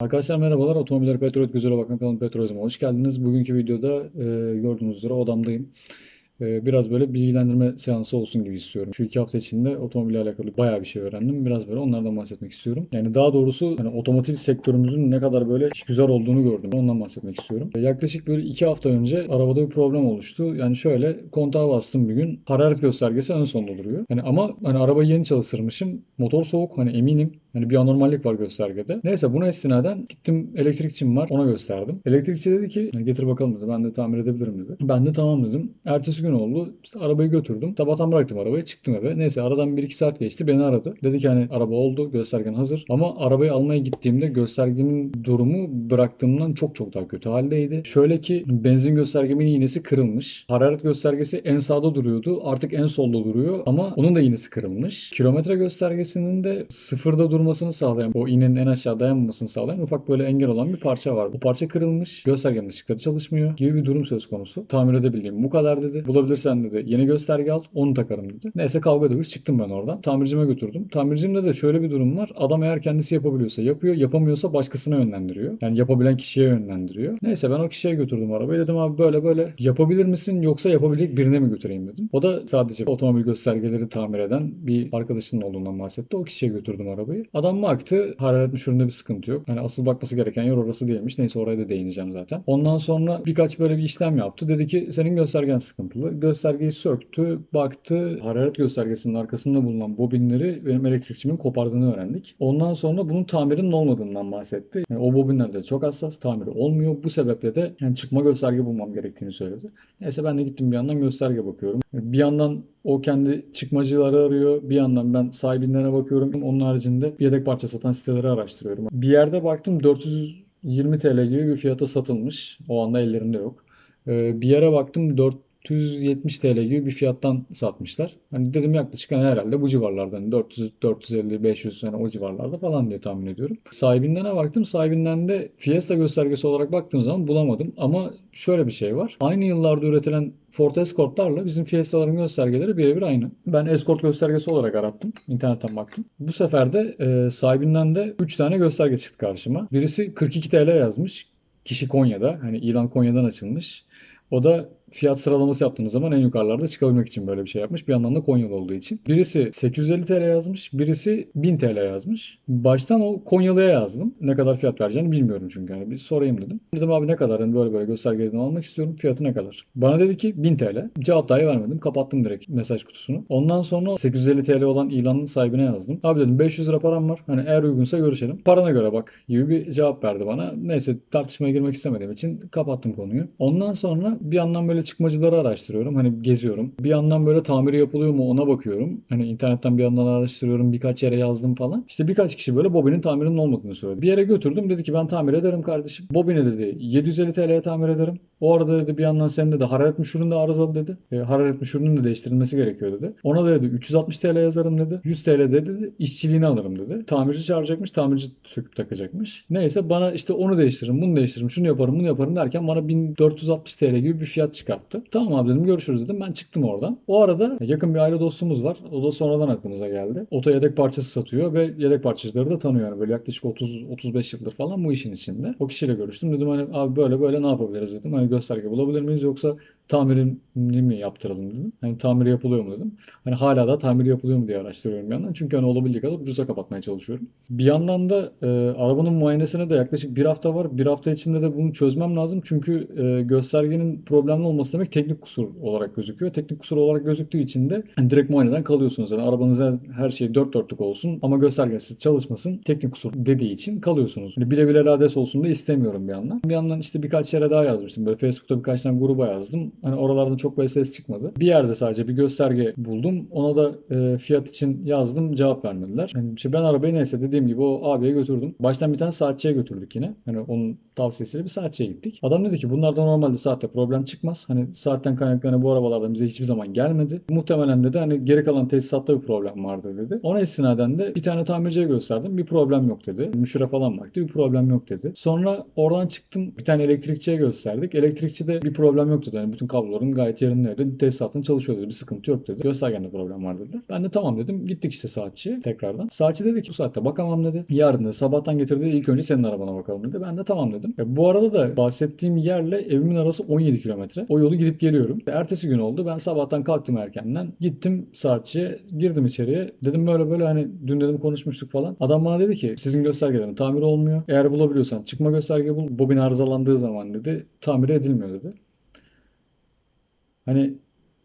Arkadaşlar merhabalar. Otomobiller Petrol Gözüyle Bakan kanalım Petrolizm'e hoş geldiniz. Bugünkü videoda e, gördüğünüz üzere odamdayım. E, biraz böyle bilgilendirme seansı olsun gibi istiyorum. Şu iki hafta içinde otomobille alakalı bayağı bir şey öğrendim. Biraz böyle onlardan bahsetmek istiyorum. Yani daha doğrusu hani otomotiv sektörümüzün ne kadar böyle güzel olduğunu gördüm. Ondan bahsetmek istiyorum. E, yaklaşık böyle iki hafta önce arabada bir problem oluştu. Yani şöyle kontağa bastım bir gün. Hararet göstergesi en sonda duruyor. Yani ama hani arabayı yeni çalıştırmışım. Motor soğuk hani eminim. Hani bir anormallik var göstergede. Neyse buna istinaden gittim elektrikçim var ona gösterdim. Elektrikçi dedi ki "Hani getir bakalım dedi ben de tamir edebilirim dedi. Ben de tamam dedim. Ertesi gün oldu. İşte arabayı götürdüm. Sabahtan bıraktım arabayı çıktım eve. Neyse aradan 1-2 saat geçti beni aradı. Dedi ki hani araba oldu göstergen hazır. Ama arabayı almaya gittiğimde göstergenin durumu bıraktığımdan çok çok daha kötü haldeydi. Şöyle ki benzin göstergemin iğnesi kırılmış. Hararet göstergesi en sağda duruyordu. Artık en solda duruyor ama onun da iğnesi kırılmış. Kilometre göstergesinin de sıfırda durmasını sağlayan, o iğnenin en aşağı dayanmamasını sağlayan ufak böyle engel olan bir parça var. Bu parça kırılmış. Göstergenin ışıkları çalışmıyor gibi bir durum söz konusu. Tamir edebildiğim bu kadar dedi. Bulabilirsen dedi yeni gösterge al onu takarım dedi. Neyse kavga dövüş çıktım ben oradan. Tamircime götürdüm. Tamircimde de şöyle bir durum var. Adam eğer kendisi yapabiliyorsa yapıyor. Yapamıyorsa başkasına yönlendiriyor. Yani yapabilen kişiye yönlendiriyor. Neyse ben o kişiye götürdüm arabayı. Dedim abi böyle böyle yapabilir misin yoksa yapabilecek birine mi götüreyim dedim. O da sadece otomobil göstergeleri tamir eden bir arkadaşının olduğundan bahsetti. O kişiye götürdüm arabayı. Adam baktı. Hararet müşüründe bir sıkıntı yok. Yani asıl bakması gereken yer orası değilmiş. Neyse oraya da değineceğim zaten. Ondan sonra birkaç böyle bir işlem yaptı. Dedi ki senin göstergen sıkıntılı. Göstergeyi söktü. Baktı. Hararet göstergesinin arkasında bulunan bobinleri benim elektrikçimin kopardığını öğrendik. Ondan sonra bunun tamirinin olmadığından bahsetti. Yani o bobinler de çok hassas. Tamiri olmuyor. Bu sebeple de yani çıkma gösterge bulmam gerektiğini söyledi. Neyse ben de gittim bir yandan gösterge bakıyorum. Bir yandan o kendi çıkmacıları arıyor. Bir yandan ben sahibinden bakıyorum. Onun haricinde yedek parça satan siteleri araştırıyorum. Bir yerde baktım 420 TL gibi bir fiyata satılmış. O anda ellerinde yok. Ee, bir yere baktım 470 TL gibi bir fiyattan satmışlar. Hani dedim yaklaşık hani herhalde bu civarlardan 400 450 500 yani o civarlarda falan diye tahmin ediyorum. Sahibinden baktım. Sahibinden de Fiesta göstergesi olarak baktığım zaman bulamadım ama şöyle bir şey var. Aynı yıllarda üretilen Ford Escort'larla bizim Fiesta'ların göstergeleri birebir aynı. Ben Escort göstergesi olarak arattım. İnternetten baktım. Bu sefer de e, sahibinden de 3 tane gösterge çıktı karşıma. Birisi 42 TL yazmış. Kişi Konya'da. Hani ilan Konya'dan açılmış. O da fiyat sıralaması yaptığınız zaman en yukarılarda çıkabilmek için böyle bir şey yapmış. Bir yandan da Konyalı olduğu için. Birisi 850 TL yazmış, birisi 1000 TL yazmış. Baştan o Konyalı'ya yazdım. Ne kadar fiyat vereceğini bilmiyorum çünkü. Yani bir sorayım dedim. Dedim abi ne kadar? Yani böyle böyle göstergeden almak istiyorum. Fiyatı ne kadar? Bana dedi ki 1000 TL. Cevap dahi vermedim. Kapattım direkt mesaj kutusunu. Ondan sonra 850 TL olan ilanın sahibine yazdım. Abi dedim 500 lira param var. Hani eğer uygunsa görüşelim. Parana göre bak gibi bir cevap verdi bana. Neyse tartışmaya girmek istemediğim için kapattım konuyu. Ondan sonra bir yandan böyle çıkmacıları araştırıyorum. Hani geziyorum. Bir yandan böyle tamiri yapılıyor mu ona bakıyorum. Hani internetten bir yandan araştırıyorum. Birkaç yere yazdım falan. İşte birkaç kişi böyle bobinin tamirinin olmadığını söyledi. Bir yere götürdüm. Dedi ki ben tamir ederim kardeşim. Bobini dedi 750 TL'ye tamir ederim. O arada dedi bir yandan senin dedi hararet müşüründe arızalı dedi. E, hararet müşürünün de değiştirilmesi gerekiyor dedi. Ona da dedi 360 TL yazarım dedi. 100 TL de dedi işçiliğini alırım dedi. Tamirci çağıracakmış. Tamirci söküp takacakmış. Neyse bana işte onu değiştiririm, bunu değiştiririm, şunu yaparım, bunu yaparım derken bana 1460 TL gibi bir fiyat çıkarttı. Tamam abi dedim görüşürüz dedim. Ben çıktım oradan. O arada yakın bir aile dostumuz var. O da sonradan aklımıza geldi. Oto yedek parçası satıyor ve yedek parçacıları da tanıyor. Yani böyle yaklaşık 30-35 yıldır falan bu işin içinde. O kişiyle görüştüm. Dedim hani abi böyle böyle ne yapabiliriz dedim. Hani gösterge bulabilir miyiz yoksa tamirini mi yaptıralım dedim. Hani tamiri yapılıyor mu dedim. Hani hala da tamiri yapılıyor mu diye araştırıyorum bir yandan. Çünkü hani olabildiği kadar ucuza kapatmaya çalışıyorum. Bir yandan da e, arabanın muayenesine de yaklaşık bir hafta var. Bir hafta içinde de bunu çözmem lazım. Çünkü e, göstergenin problemli olması demek teknik kusur olarak gözüküyor. Teknik kusur olarak gözüktüğü için de hani direkt muayeneden kalıyorsunuz. Yani arabanıza her şey dört dörtlük olsun ama göstergesiz çalışmasın. Teknik kusur dediği için kalıyorsunuz. Hani bile bile lades olsun da istemiyorum bir yandan. Bir yandan işte birkaç yere daha yazmıştım. Böyle Facebook'ta birkaç tane gruba yazdım. Hani oralarda çok böyle ses çıkmadı. Bir yerde sadece bir gösterge buldum. Ona da e, fiyat için yazdım. Cevap vermediler. Yani işte ben arabayı neyse dediğim gibi o abiye götürdüm. Baştan bir tane saatçiye götürdük yine. Hani onun tavsiyesiyle bir saatçiye gittik. Adam dedi ki bunlarda normalde saatte problem çıkmaz. Hani saatten kaynaklanan bu arabalardan bize hiçbir zaman gelmedi. Muhtemelen dedi hani geri kalan tesisatta bir problem vardı dedi. Ona istinaden de bir tane tamirciye gösterdim. Bir problem yok dedi. Müşüre falan baktı. Bir problem yok dedi. Sonra oradan çıktım. Bir tane elektrikçiye gösterdik. Elektrikçi de bir problem yok dedi. Yani bütün kabloların gayet yerindeydi. Tesisatın çalışıyor dedi. Bir sıkıntı yok dedi. Göstergende problem var dediler. Ben de tamam dedim. Gittik işte saatçiye tekrardan. Saatçi dedi ki bu saatte bakamam dedi. Yarın da sabahtan getirdi ilk önce senin arabana bakalım dedi. Ben de tamam dedim. E, bu arada da bahsettiğim yerle evimin arası 17 kilometre. O yolu gidip geliyorum. Ertesi gün oldu. Ben sabahtan kalktım erkenden. Gittim saatçiye. Girdim içeriye. Dedim böyle böyle hani dün dedim konuşmuştuk falan. Adam bana dedi ki sizin göstergelerin tamir olmuyor. Eğer bulabiliyorsan çıkma gösterge bul. Bobin arızalandığı zaman dedi tamir edilmiyor dedi. Hani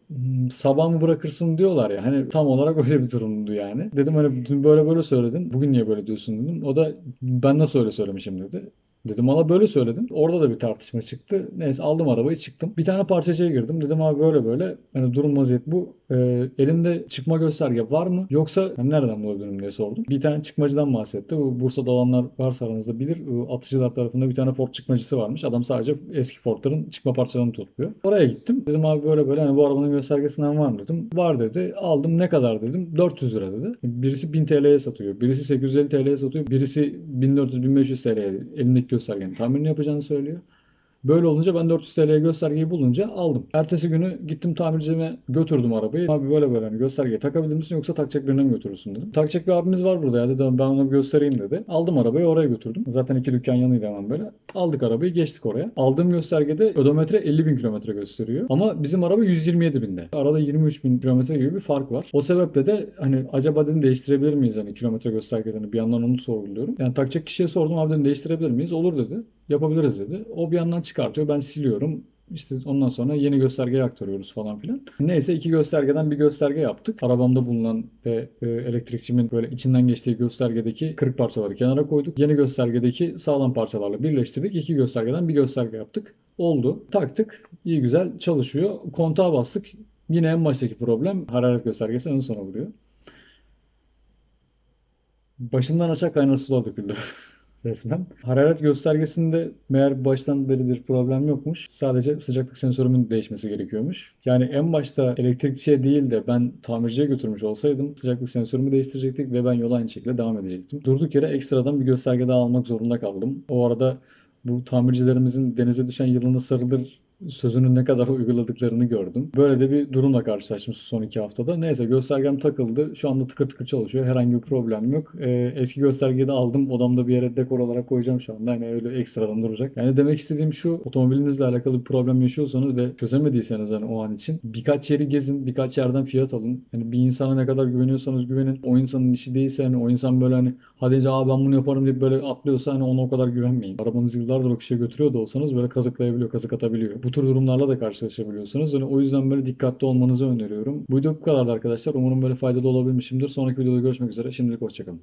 hmm, sabah mı bırakırsın diyorlar ya. Hani tam olarak öyle bir durumdu yani. Dedim hani dün böyle böyle söyledin. Bugün niye böyle diyorsun dedim. O da ben nasıl öyle söylemişim dedi. Dedim valla böyle söyledim. Orada da bir tartışma çıktı. Neyse aldım arabayı çıktım. Bir tane parçacıya girdim. Dedim abi böyle böyle. Hani durum vaziyet bu. Ee, elinde çıkma gösterge var mı? Yoksa hani nereden bulabilirim diye sordum. Bir tane çıkmacıdan bahsetti. Bu Bursa'da olanlar varsa aranızda bilir. Atıcılar tarafında bir tane Ford çıkmacısı varmış. Adam sadece eski Ford'ların çıkma parçalarını topluyor. Oraya gittim. Dedim abi böyle böyle hani bu arabanın göstergesinden var mı dedim. Var dedi. Aldım ne kadar dedim. 400 lira dedi. Birisi 1000 TL'ye satıyor. Birisi 850 TL'ye satıyor. Birisi 1400-1500 TL'ye elimdeki göstergenin tamirini yapacağını söylüyor. Böyle olunca ben 400 TL'ye göstergeyi bulunca aldım. Ertesi günü gittim tamircime götürdüm arabayı. Abi böyle böyle hani göstergeyi takabilir misin yoksa takacak birine mi götürürsün dedim. Takacak bir abimiz var burada ya dedim ben ona bir göstereyim dedi. Aldım arabayı oraya götürdüm. Zaten iki dükkan yanıydı hemen böyle. Aldık arabayı geçtik oraya. Aldığım göstergede odometre 50 bin kilometre gösteriyor. Ama bizim araba 127 binde. Arada 23 bin kilometre gibi bir fark var. O sebeple de hani acaba dedim değiştirebilir miyiz hani kilometre göstergelerini bir yandan onu sorguluyorum. Yani takacak kişiye sordum abi dedim değiştirebilir miyiz? Olur dedi. Yapabiliriz dedi. O bir yandan çıkartıyor. Ben siliyorum. İşte ondan sonra yeni göstergeye aktarıyoruz falan filan. Neyse iki göstergeden bir gösterge yaptık. Arabamda bulunan ve e, elektrikçimin böyle içinden geçtiği göstergedeki kırık parçaları kenara koyduk. Yeni göstergedeki sağlam parçalarla birleştirdik. İki göstergeden bir gösterge yaptık. Oldu. Taktık. İyi güzel çalışıyor. Kontağa bastık. Yine en baştaki problem hararet göstergesi ön sona vuruyor. Başından aşağı kaynar sular döküldü. resmen. Hararet göstergesinde meğer baştan beridir problem yokmuş. Sadece sıcaklık sensörümün değişmesi gerekiyormuş. Yani en başta elektrikçiye değil de ben tamirciye götürmüş olsaydım sıcaklık sensörümü değiştirecektik ve ben yola aynı şekilde devam edecektim. Durduk yere ekstradan bir gösterge daha almak zorunda kaldım. O arada bu tamircilerimizin denize düşen yılını sarılır sözünün ne kadar uyguladıklarını gördüm. Böyle de bir durumla karşılaştım son iki haftada. Neyse göstergem takıldı. Şu anda tıkır tıkır çalışıyor. Herhangi bir problem yok. Ee, eski göstergeyi de aldım. Odamda bir yere dekor olarak koyacağım şu anda. Hani öyle ekstradan duracak. Yani demek istediğim şu. Otomobilinizle alakalı bir problem yaşıyorsanız ve çözemediyseniz hani o an için birkaç yeri gezin. Birkaç yerden fiyat alın. Yani bir insana ne kadar güveniyorsanız güvenin. O insanın işi değilse hani o insan böyle hani hadi abi ben bunu yaparım diye böyle atlıyorsa hani ona o kadar güvenmeyin. Arabanızı yıllardır o kişiye götürüyor da olsanız böyle kazıklayabiliyor, kazık atabiliyor. Bu tür durumlarla da karşılaşabiliyorsunuz. Yani o yüzden böyle dikkatli olmanızı öneriyorum. Bu video bu kadardı arkadaşlar. Umarım böyle faydalı olabilmişimdir. Sonraki videoda görüşmek üzere. Şimdilik hoşçakalın.